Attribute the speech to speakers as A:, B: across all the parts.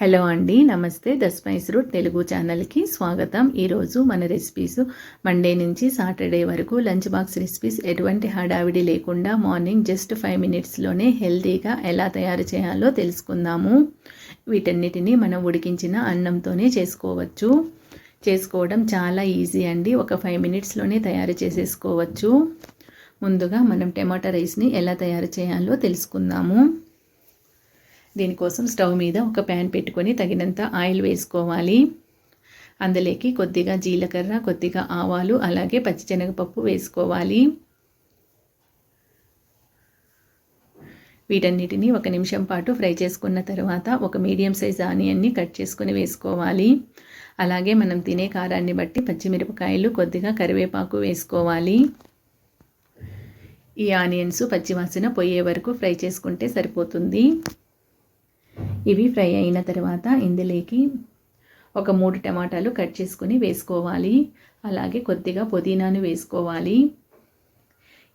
A: Hello అండి నమస్తే. దస్పైస్ spice route Telugu ఛానల్కి స్వాగతం. ఈరోజు మన రెసిపీస్ మండే నుంచి సాటర్డే వరకు లంచ్ బాక్స్ రెసిపీస్ ఎటువంటి హడావిడి లేకుండా మార్నింగ్ జస్ట్ ఫైవ్ మినిట్స్లోనే హెల్తీగా ఎలా తయారు చేయాలో తెలుసుకుందాము. వీటన్నిటిని మనం ఉడికించిన అన్నంతోనే చేసుకోవచ్చు. చేసుకోవడం చాలా ఈజీ అండి. ఒక ఫైవ్ మినిట్స్లోనే తయారు చేసేసుకోవచ్చు. ముందుగా మనం టమాటా రైస్ని ఎలా తయారు చేయాలో తెలుసుకుందాము. దీనికోసం స్టవ్ మీద ఒక ప్యాన్ పెట్టుకొని తగినంత ఆయిల్ వేసుకోవాలి. అందులోకి కొద్దిగా జీలకర్ర కొద్దిగా ఆవాలు అలాగే పచ్చిశనగపప్పు వేసుకోవాలి. వీటన్నిటిని ఒక నిమిషం పాటు ఫ్రై చేసుకున్న తర్వాత ఒక మీడియం సైజ్ ఆనియన్ని కట్ చేసుకుని వేసుకోవాలి. అలాగే మనం తినే కారాన్ని బట్టి పచ్చిమిరపకాయలు కొద్దిగా కరివేపాకు వేసుకోవాలి. ఈ ఆనియన్స్ పచ్చివాసన పోయే వరకు ఫ్రై చేసుకుంటే సరిపోతుంది. ఇవి ఫ్రై అయిన తర్వాత ఇందులోకి ఒక మూడు టమాటాలు కట్ చేసుకుని వేసుకోవాలి. అలాగే కొద్దిగా పుదీనాను వేసుకోవాలి.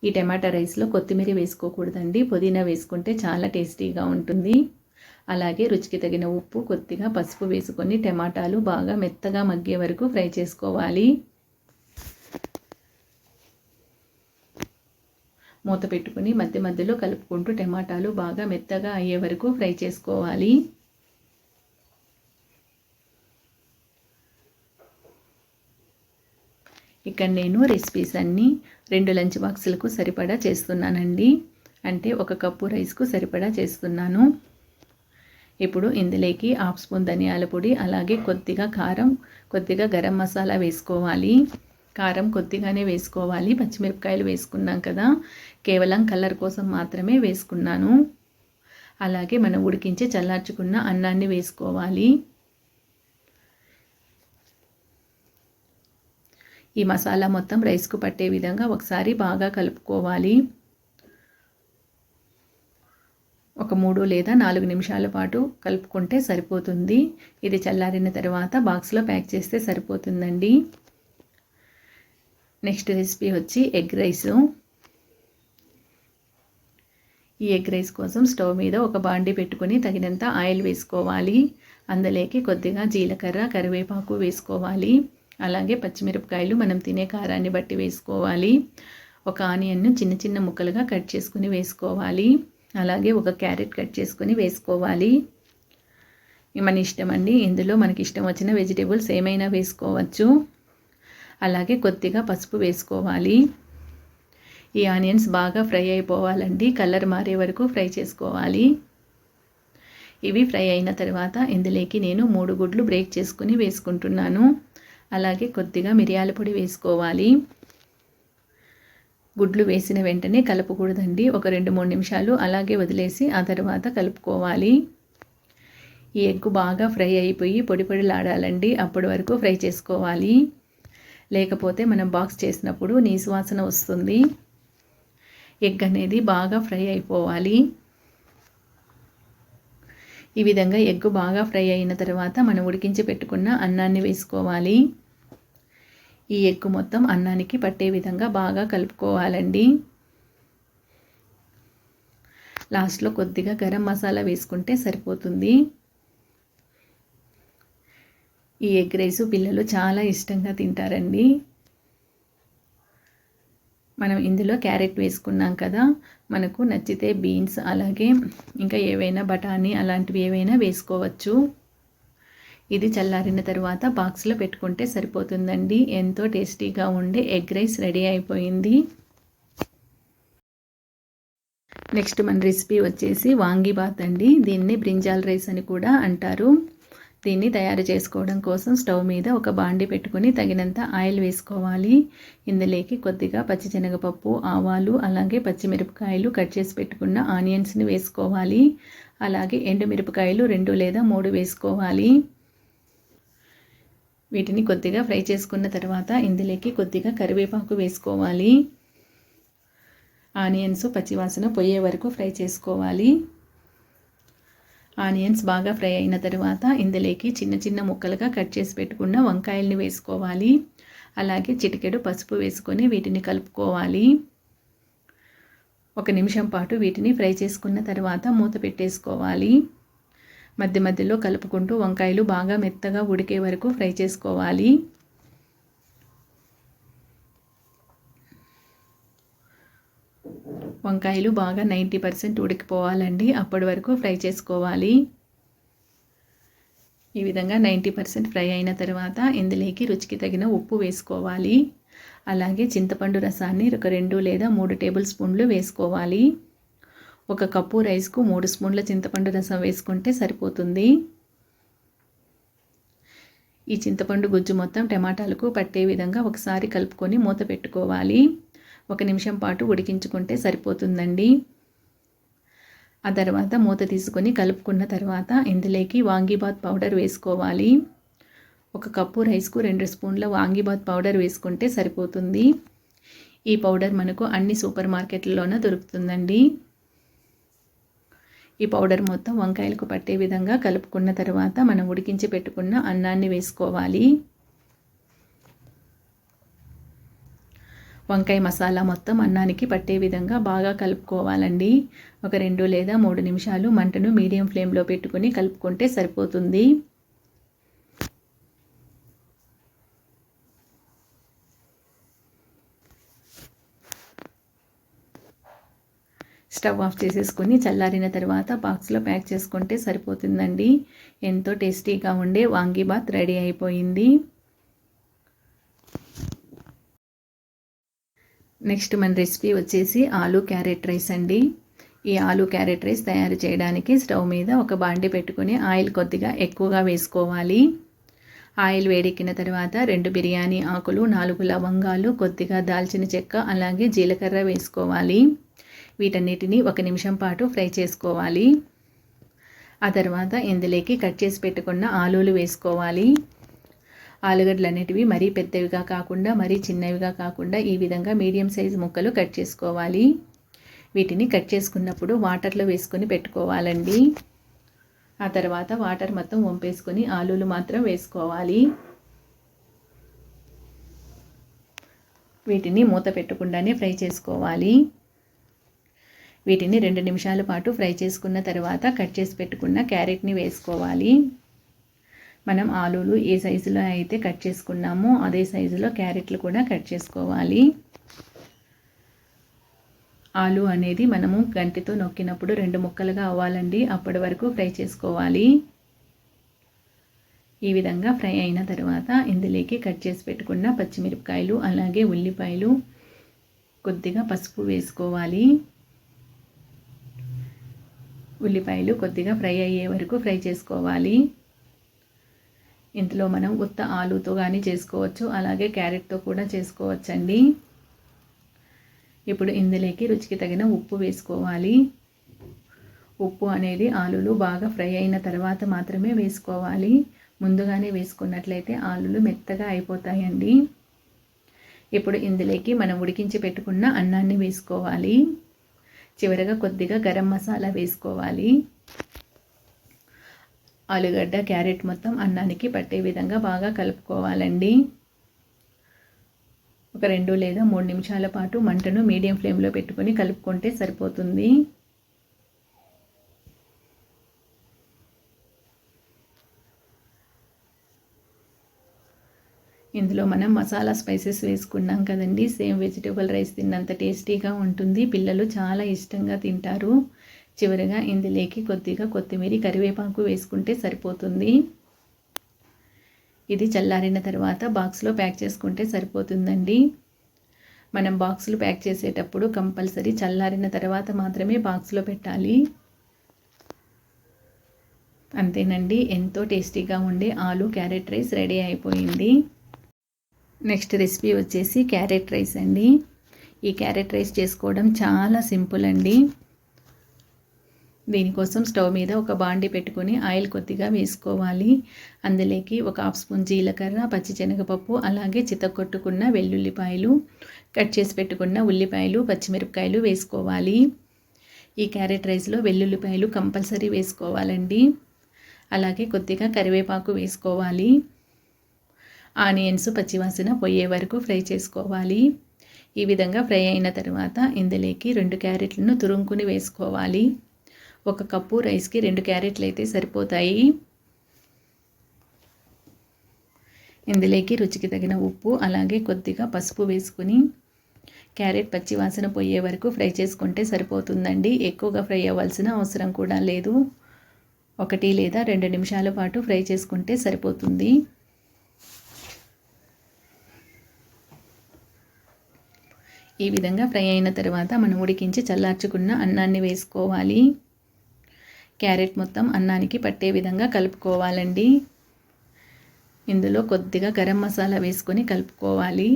A: ఈ టమాటా రైస్లో కొత్తిమీర వేసుకోకూడదండి. పుదీనా వేసుకుంటే చాలా టేస్టీగా ఉంటుంది. అలాగే రుచికి తగిన ఉప్పు కొద్దిగా పసుపు వేసుకొని టమాటాలు బాగా మెత్తగా మగ్గే వరకు ఫ్రై చేసుకోవాలి. మూత పెట్టుకుని మధ్య మధ్యలో కలుపుకుంటూ టమాటాలు బాగా మెత్తగా అయ్యే వరకు ఫ్రై చేసుకోవాలి. ఇక్కడ నేను రెసిపీస్ అన్నీ రెండు లంచ్ బాక్సులకు సరిపడా చేస్తున్నానండి. అంటే ఒక కప్పు రైస్కు సరిపడా చేస్తున్నాను. ఇప్పుడు ఇందులోకి హాఫ్ స్పూన్ ధనియాల పొడి అలాగే కొద్దిగా కారం కొద్దిగా గరం మసాలా వేసుకోవాలి. కారం కొద్దిగానే వేసుకోవాలి. పచ్చిమిరపకాయలు వేసుకున్నాం కదా. కేవలం కలర్ కోసం మాత్రమే వేసుకున్నాను. అలాగే మనం ఉడికించి చల్లార్చుకున్న అన్నాన్ని వేసుకోవాలి. ఈ మసాలా మొత్తం రైస్కు పట్టే విధంగా ఒకసారి బాగా కలుపుకోవాలి. ఒక మూడు లేదా నాలుగు నిమిషాల పాటు కలుపుకుంటే సరిపోతుంది. ఇది చల్లారిన తర్వాత బాక్స్లో ప్యాక్ చేస్తే సరిపోతుందండి. నెక్స్ట్ రెసిపీ వచ్చి ఎగ్ రైస్. ఈ ఎగ్ రైస్ కోసం స్టవ్ మీద ఒక బాండి పెట్టుకొని తగినంత ఆయిల్ వేసుకోవాలి. అందులోకి కొద్దిగా జీలకర్ర కరివేపాకు వేసుకోవాలి. అలాగే పచ్చిమిరపకాయలు మనం తినే కారాన్ని బట్టి వేసుకోవాలి. ఒక ఆనియన్ను చిన్న చిన్న ముక్కలుగా కట్ చేసుకుని వేసుకోవాలి. అలాగే ఒక క్యారెట్ కట్ చేసుకుని వేసుకోవాలి. మన ఇష్టం అండి. ఇందులో మనకి ఇష్టం వచ్చిన వెజిటేబుల్స్ ఏమైనా వేసుకోవచ్చు. అలాగే కొద్దిగా పసుపు వేసుకోవాలి. ఈ ఆనియన్స్ బాగా ఫ్రై అయిపోవాలండి. కలర్ మారే వరకు ఫ్రై చేసుకోవాలి. ఇవి ఫ్రై అయిన తర్వాత ఇందులోకి నేను మూడు గుడ్లు బ్రేక్ చేసుకుని వేసుకుంటున్నాను. అలాగే కొద్దిగా మిరియాల పొడి వేసుకోవాలి. గుడ్లు వేసిన వెంటనే కలపకూడదండి. ఒక రెండు మూడు నిమిషాలు అలాగే వదిలేసి ఆ తర్వాత కలుపుకోవాలి. ఈ ఎగ్గు బాగా ఫ్రై అయిపోయి పొడి పొడిలాడాలండి. అప్పటి వరకు ఫ్రై చేసుకోవాలి. లేకపోతే మనం బాక్స్ చేసినప్పుడు నీ సువాసన వస్తుంది. ఎగ్ అనేది బాగా ఫ్రై అయిపోవాలి. ఈ విధంగా ఎగ్ బాగా ఫ్రై అయిన తర్వాత మనం ఉడికించి పెట్టుకున్న అన్నాన్ని వేసుకోవాలి. ఈ ఎగ్ మొత్తం అన్నానికి పట్టే విధంగా బాగా కలుపుకోవాలండి. లాస్ట్లో కొద్దిగా గరం మసాలా వేసుకుంటే సరిపోతుంది. ఈ ఎగ్ రైస్ పిల్లలు చాలా ఇష్టంగా తింటారండి. మనం ఇందులో క్యారెట్ వేసుకున్నాం కదా మనకు నచ్చితే బీన్స్ అలాగే ఇంకా ఏవైనా బఠానీ అలాంటివి ఏవైనా వేసుకోవచ్చు. ఇది చల్లారిన తర్వాత బాక్స్లో పెట్టుకుంటే సరిపోతుందండి. ఎంతో టేస్టీగా ఉండే ఎగ్ రైస్ రెడీ అయిపోయింది. నెక్స్ట్ మన రెసిపీ వచ్చేసి వాంగిబాత్ అండి. దీన్ని బ్రింజాల్ రైస్ అని కూడా అంటారు. దీన్ని తయారు చేసుకోవడం కోసం స్టవ్ మీద ఒక బాండి పెట్టుకొని తగినంత ఆయిల్ వేసుకోవాలి. ఇందులోకి కొద్దిగా పచ్చిశనగపప్పు ఆవాలు అలాగే పచ్చిమిరపకాయలు కట్ చేసి పెట్టుకున్న ఆనియన్స్ని వేసుకోవాలి. అలాగే ఎండుమిరపకాయలు రెండు లేదా మూడు వేసుకోవాలి. వీటిని కొద్దిగా ఫ్రై చేసుకున్న తర్వాత ఇందులోకి కొద్దిగా కరివేపాకు వేసుకోవాలి. ఆనియన్స్ పచ్చివాసన పోయే వరకు ఫ్రై చేసుకోవాలి. ఆనియన్స్ బాగా ఫ్రై అయిన తర్వాత ఇందులోకి చిన్న చిన్న ముక్కలుగా కట్ చేసి పెట్టుకున్న వంకాయల్ని వేసుకోవాలి. అలాగే చిటికెడు పసుపు వేసుకొని వీటిని కలుపుకోవాలి. ఒక నిమిషం పాటు వీటిని ఫ్రై చేసుకున్న తర్వాత మూత పెట్టేసుకోవాలి. మధ్య మధ్యలో కలుపుకుంటూ వంకాయలు బాగా మెత్తగా ఉడికే వరకు ఫ్రై చేసుకోవాలి. వంకాయలు బాగా నైంటీ పర్సెంట్ ఉడికిపోవాలండి. అప్పటి వరకు ఫ్రై చేసుకోవాలి. ఈ విధంగా నైంటీ పర్సెంట్ ఫ్రై అయిన తర్వాత ఇందులోకి రుచికి తగిన ఉప్పు వేసుకోవాలి. అలాగే చింతపండు రసాన్ని ఒక రెండు లేదా మూడు టేబుల్ స్పూన్లు వేసుకోవాలి. ఒక కప్పు రైస్కు మూడు స్పూన్ల చింతపండు రసం వేసుకుంటే సరిపోతుంది. ఈ చింతపండు గుజ్జు మొత్తం టమాటాలకు పట్టే విధంగా ఒకసారి కలుపుకొని మూత పెట్టుకోవాలి. ఒక నిమిషం పాటు ఉడికించుకుంటే సరిపోతుందండి. ఆ తర్వాత మూత తీసుకొని కలుపుకున్న తర్వాత ఇందులోకి వాంగీబాత్ పౌడర్ వేసుకోవాలి. ఒక కప్పు రైస్కు రెండు స్పూన్ల వాంగీబాత్ పౌడర్ వేసుకుంటే సరిపోతుంది. ఈ పౌడర్ మనకు అన్ని సూపర్ మార్కెట్లలోనే దొరుకుతుందండి. ఈ పౌడర్ మొత్తం వంకాయలకు పట్టే విధంగా కలుపుకున్న తర్వాత మనం ఉడికించి పెట్టుకున్న అన్నాన్ని వేసుకోవాలి. వంకాయ మసాలా మొత్తం అన్నానికి పట్టే విధంగా బాగా కలుపుకోవాలండి. ఒక రెండు లేదా మూడు నిమిషాలు మంటను మీడియం ఫ్లేమ్లో పెట్టుకుని కలుపుకుంటే సరిపోతుంది. స్టవ్ ఆఫ్ చేసేసుకొని చల్లారిన తర్వాత బాక్స్లో ప్యాక్ చేసుకుంటే సరిపోతుందండి. ఎంతో టేస్టీగా ఉండే వాంగీబాత్ రెడీ అయిపోయింది. నెక్స్ట్ మన రెసిపీ వచ్చేసి ఆలు క్యారెట్ రైస్ అండి. ఈ ఆలు క్యారెట్ రైస్ తయారు చేయడానికి స్టవ్ మీద ఒక బాండి పెట్టుకుని ఆయిల్ కొద్దిగా ఎక్కువగా వేసుకోవాలి. ఆయిల్ వేడెక్కిన తర్వాత రెండు బిర్యానీ ఆకులు నాలుగు లవంగాలు కొద్దిగా దాల్చిన చెక్క అలాగే జీలకర్ర వేసుకోవాలి. వీటన్నిటిని ఒక నిమిషం పాటు ఫ్రై చేసుకోవాలి. ఆ తర్వాత ఇందులోకి కట్ చేసి పెట్టుకున్న ఆలూలు వేసుకోవాలి. ఆలుగడ్డలు అనేటివి మరీ పెద్దవిగా కాకుండా మరీ చిన్నవిగా కాకుండా ఈ విధంగా మీడియం సైజ్ ముక్కలు కట్ చేసుకోవాలి. వీటిని కట్ చేసుకున్నప్పుడు వాటర్లో వేసుకొని పెట్టుకోవాలండి. ఆ తర్వాత వాటర్ మొత్తం వంపేసుకొని ఆలూలు మాత్రం వేసుకోవాలి. వీటిని మూత పెట్టకుండానే ఫ్రై చేసుకోవాలి. వీటిని రెండు నిమిషాల పాటు ఫ్రై చేసుకున్న తర్వాత కట్ చేసి పెట్టుకున్న క్యారెట్ని వేసుకోవాలి. మనం ఆలూలు ఏ సైజులో అయితే కట్ చేసుకున్నామో అదే సైజులో క్యారెట్లు కూడా కట్ చేసుకోవాలి. ఆలు అనేది మనము గంటితో నొక్కినప్పుడు రెండు ముక్కలుగా అవ్వాలండి. అప్పటి వరకు ఫ్రై చేసుకోవాలి. ఈ విధంగా ఫ్రై అయిన తర్వాత ఇందులోకి కట్ చేసి పెట్టుకున్న పచ్చిమిరపకాయలు అలాగే ఉల్లిపాయలు కొద్దిగా పసుపు వేసుకోవాలి. ఉల్లిపాయలు కొద్దిగా ఫ్రై అయ్యే వరకు ఫ్రై చేసుకోవాలి. ఇందులో మనం ఉత్త ఆలుతో కానీ చేసుకోవచ్చు. అలాగే క్యారెట్తో కూడా చేసుకోవచ్చండి. ఇప్పుడు ఇందులోకి రుచికి తగిన ఉప్పు వేసుకోవాలి. ఉప్పు అనేది ఆలులు బాగా ఫ్రై అయిన తర్వాత మాత్రమే వేసుకోవాలి. ముందుగానే వేసుకున్నట్లయితే ఆలులు మెత్తగా అయిపోతాయండి. ఇప్పుడు ఇందులోకి మనం ఉడికించి పెట్టుకున్న అన్నాన్ని వేసుకోవాలి. చివరగా కొద్దిగా గరం మసాలా వేసుకోవాలి. ఆలుగడ్డ క్యారెట్ మొత్తం అన్నానికి పట్టే విధంగా బాగా కలుపుకోవాలండి. ఒక రెండు లేదా మూడు నిమిషాల పాటు మంటను మీడియం ఫ్లేమ్లో పెట్టుకొని కలుపుకుంటే సరిపోతుంది. ఇందులో మనం మసాలా స్పైసెస్ వేసుకున్నాం కదండి. సేమ్ వెజిటేబుల్ రైస్ తిన్నంత టేస్టీగా ఉంటుంది. పిల్లలు చాలా ఇష్టంగా తింటారు. చివరిగా ఇందులోకి కొద్దిగా కొత్తిమీర కరివేపాకు వేసుకుంటే సరిపోతుంది. ఇది చల్లారిన తర్వాత బాక్స్లో ప్యాక్ చేసుకుంటే సరిపోతుందండి. మనం బాక్సులు ప్యాక్ చేసేటప్పుడు కంపల్సరీ చల్లారిన తర్వాత మాత్రమే బాక్స్లో పెట్టాలి. అంతేనండి ఎంతో టేస్టీగా ఉండే ఆలు క్యారెట్ రైస్ రెడీ అయిపోయింది. నెక్స్ట్ రెసిపీ వచ్చేసి క్యారెట్ రైస్ అండి. ఈ క్యారెట్ రైస్ చేసుకోవడం చాలా సింపుల్ అండి. దీనికోసం స్టవ్ మీద ఒక బాండి పెట్టుకొని ఆయిల్ కొద్దిగా వేసుకోవాలి. అందులోకి ఒక హాఫ్ స్పూన్ జీలకర్ర పచ్చిశనగపప్పు అలాగే చితకొట్టుకున్న వెల్లుల్లిపాయలు కట్ చేసి పెట్టుకున్న ఉల్లిపాయలు పచ్చిమిరపకాయలు వేసుకోవాలి. ఈ క్యారెట్ రైస్లో వెల్లుల్లిపాయలు కంపల్సరీ వేసుకోవాలండి. అలాగే కొద్దిగా కరివేపాకు వేసుకోవాలి. ఆనియన్స్ పచ్చివాసన పోయే వరకు ఫ్రై చేసుకోవాలి. ఈ విధంగా ఫ్రై అయిన తర్వాత ఇందులోకి రెండు క్యారెట్లను తురుముకుని వేసుకోవాలి. ఒక కప్పు రైస్కి రెండు క్యారెట్లు అయితే సరిపోతాయి. ఇందులోకి రుచికి తగిన ఉప్పు అలాగే కొద్దిగా పసుపు వేసుకుని క్యారెట్ పచ్చి వాసన పోయే వరకు ఫ్రై చేసుకుంటే సరిపోతుందండి. ఎక్కువగా ఫ్రై అవ్వాల్సిన అవసరం కూడా లేదు. ఒకటి లేదా రెండు నిమిషాల పాటు ఫ్రై చేసుకుంటే సరిపోతుంది. ఈ విధంగా ఫ్రై అయిన తర్వాత మనం ఉడికించి చల్లార్చుకున్న అన్నాన్ని వేసుకోవాలి. క్యారెట్ మొత్తం అన్నానికి పట్టే విధంగా కలుపుకోవాలండి. ఇందులో కొద్దిగా గరం మసాలా వేసుకొని కలుపుకోవాలి.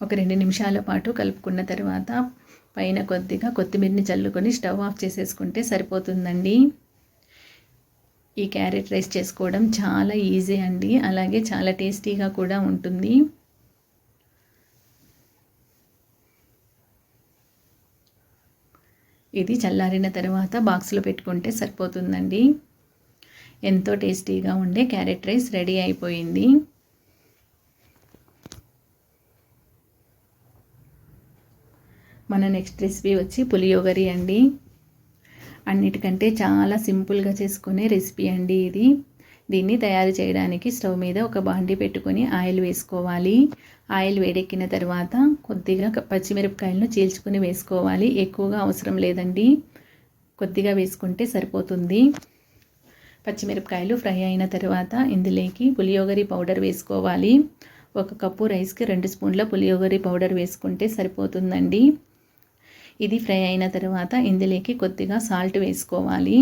A: ఒక రెండు నిమిషాల పాటు కలుపుకున్న తర్వాత పైన కొద్దిగా కొత్తిమీరని చల్లుకొని స్టవ్ ఆఫ్ చేసేసుకుంటే సరిపోతుందండి. ఈ క్యారెట్ రైస్ చేసుకోవడం చాలా ఈజీ అండి. అలాగే చాలా టేస్టీగా కూడా ఉంటుంది. ఇది చల్లారిన తర్వాత బాక్స్లో పెట్టుకుంటే సరిపోతుందండి. ఎంతో టేస్టీగా ఉండే క్యారెట్ రైస్ రెడీ అయిపోయింది. మన నెక్స్ట్ రెసిపీ వచ్చి పులియోగరి అండి. అన్నిటికంటే చాలా సింపుల్గా చేసుకునే రెసిపీ అండి ఇది. దీన్ని తయారు చేయడానికి స్టవ్ మీద ఒక బాండి పెట్టుకొని ఆయిల్ వేసుకోవాలి. ఆయిల్ వేడెక్కిన తర్వాత కొద్దిగా పచ్చిమిరపకాయలను చీల్చుకొని వేసుకోవాలి. ఎక్కువగా అవసరం లేదండి. కొద్దిగా వేసుకుంటే సరిపోతుంది. పచ్చిమిరపకాయలు ఫ్రై అయిన తర్వాత ఇందులోకి పులియోగరి పౌడర్ వేసుకోవాలి. ఒక కప్పు రైస్కి రెండు స్పూన్ల పులియోగరి పౌడర్ వేసుకుంటే సరిపోతుందండి. ఇది ఫ్రై అయిన తర్వాత ఇందులోకి కొద్దిగా సాల్ట్ వేసుకోవాలి.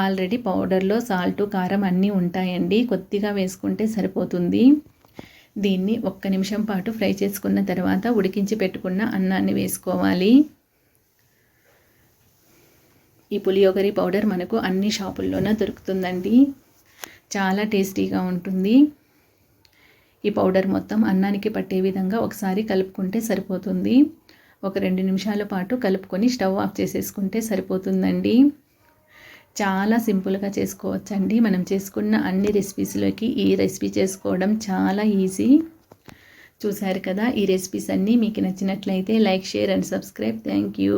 A: ఆల్రెడీ పౌడర్లో సాల్ట్ కారం అన్నీ ఉంటాయండి. కొద్దిగా వేసుకుంటే సరిపోతుంది. దీన్ని ఒక్క నిమిషం పాటు ఫ్రై చేసుకున్న తర్వాత ఉడికించి పెట్టుకున్న అన్నాన్ని వేసుకోవాలి. ఈ పులియోగరి పౌడర్ మనకు అన్ని షాపుల్లోనే దొరుకుతుందండి. చాలా టేస్టీగా ఉంటుంది. ఈ పౌడర్ మొత్తం అన్నానికి పట్టే విధంగా ఒకసారి కలుపుకుంటే సరిపోతుంది. ఒక రెండు నిమిషాల పాటు కలుపుకొని స్టవ్ ఆఫ్ చేసేసుకుంటే సరిపోతుందండి. చాలా సింపుల్గా చేసుకోవచ్చండి. మనం చేసుకున్న అన్ని రెసిపీస్లోకి ఈ రెసిపీ చేసుకోవడం చాలా ఈజీ. చూశారు కదా ఈ రెసిపీస్ అన్నీ మీకు నచ్చినట్లయితే like share and subscribe. Thank you.